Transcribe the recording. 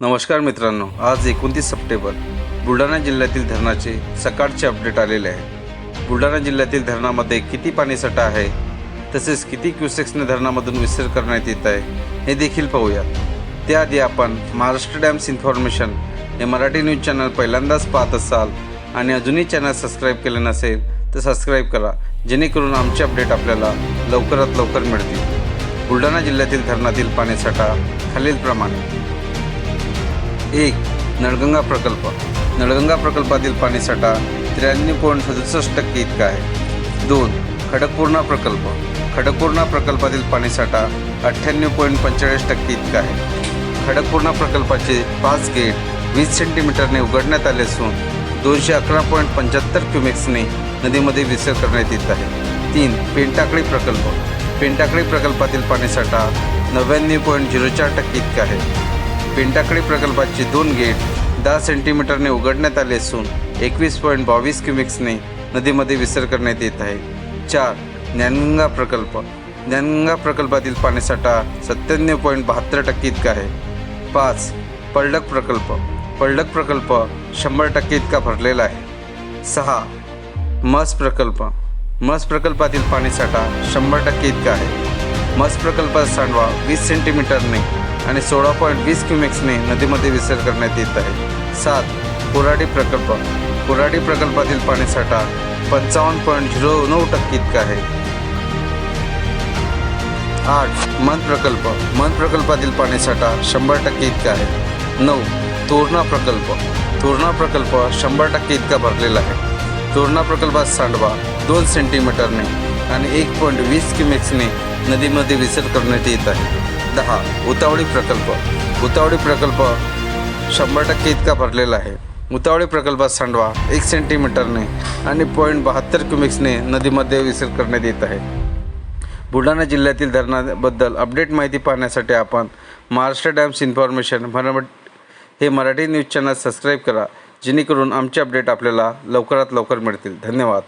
नमस्कार मित्रांनो आज एकोणतीस सप्टेंबर बुलढाणा जिल्ह्यातील धरणाचे सकाळचे अपडेट आलेले आहे. बुलढाणा जिल्ह्यातील धरणामध्ये किती पाणीसाठा आहे तसेच किती क्युसेक्सने धरणामधून विसर करण्यात येत आहे हे देखील पाहूया त्याआधी आपण महाराष्ट्र डॅम्स इन्फॉर्मेशन हे मराठी न्यूज चॅनल पहिल्यांदाच पाहत असाल आणि अजूनही चॅनल सबस्क्राईब केले नसेल तर सबस्क्राईब करा जेणेकरून आमचे अपडेट आपल्याला लवकरात लवकर मिळतील. बुलढाणा जिल्ह्यातील धरणातील पाणीसाठा खालीलप्रमाणे एक नळगंगा प्रकल्प. नळगंगा प्रकल्पातील पाणीसाठा त्र्याण्णव पॉईंट सदुसष्ट टक्के इतका आहे. दोन खडकपूर्णा प्रकल्प. खडकपूर्णा प्रकल्पातील पाणीसाठा अठ्ठ्याण्णव पॉईंट पंचेचाळीस टक्के इतका आहे. खडकपूर्णा प्रकल्पाचे पाच गेट वीस सेंटीमीटरने उघडण्यात आले असून दोनशे अकरा पॉईंट पंच्याहत्तर क्युमेक्सने नदीमध्ये विसर्ग करण्यात येत आहे. तीन पेंटाकळी प्रकल्प. पेंटाकळी प्रकल्पातील पाणीसाठा नव्याण्णव पॉईंट झिरो चार टक्के इतका आहे. पेंटाकळी प्रकल्पाचे दोन गेट दहा सेंटीमीटरने उघडण्यात आले असून एकवीस पॉईंट बावीस क्युमिक्सने नदीमध्ये विसर्ग करण्यात येत आहे. चार ज्ञानगंगा प्रकल्प. ज्ञानगंगा प्रकल्पातील पाणीसाठा सत्त्याण्णव पॉईंट बहात्तर टक्के इतका आहे. पाच पलडक प्रकल्प. पलडक प्रकल्प शंभर टक्के इतका भरलेला आहे. सहा मस प्रकल्प. मस प्रकल्पातील पाणीसाठा शंभर टक्के इतका आहे. मस प्रकल्पाचा सांडवा वीस सेंटीमीटरने आणि सोळा पॉईंट वीस क्युमेक्सने नदीमध्ये विसर्ग करण्यात येत आहे. सात कोराडी प्रकल्प. कोराडी प्रकल्पातील पाणीसाठा पंचावन्न पॉईंट झिरो नऊ टक्के इतका आहे. आठ मन प्रकल्प. मन प्रकल्पातील पाणीसाठा शंभर टक्के इतका आहे. नऊ तोरणा प्रकल्प. तोरणा प्रकल्प शंभर टक्के इतका भरलेला आहे. तोरणा प्रकल्पात सांडवा दोन सेंटीमीटरने आणि एक पॉईंट वीस क्युमेक्सने नदीमध्ये विसर्ग करण्यात येत आहे. दहा उतावळी प्रकल्प. उतावळी प्रकल्प शंभर टक्के इतका भरलेला आहे. उतावळी प्रकल्पात सांडवा एक सेंटीमीटरने आणि पॉईंट बहात्तर क्युमिक्सने नदीमध्ये विसर्ग करण्यात येत आहे. बुलढाणा जिल्ह्यातील धरणाबद्दल अपडेट माहिती पाहण्यासाठी आपण महाराष्ट्र डॅम्स इन्फॉर्मेशन मराठ हे मराठी न्यूज चॅनल सबस्क्राईब करा जेणेकरून आमचे अपडेट आपल्याला लवकरात लवकर मिळतील. धन्यवाद.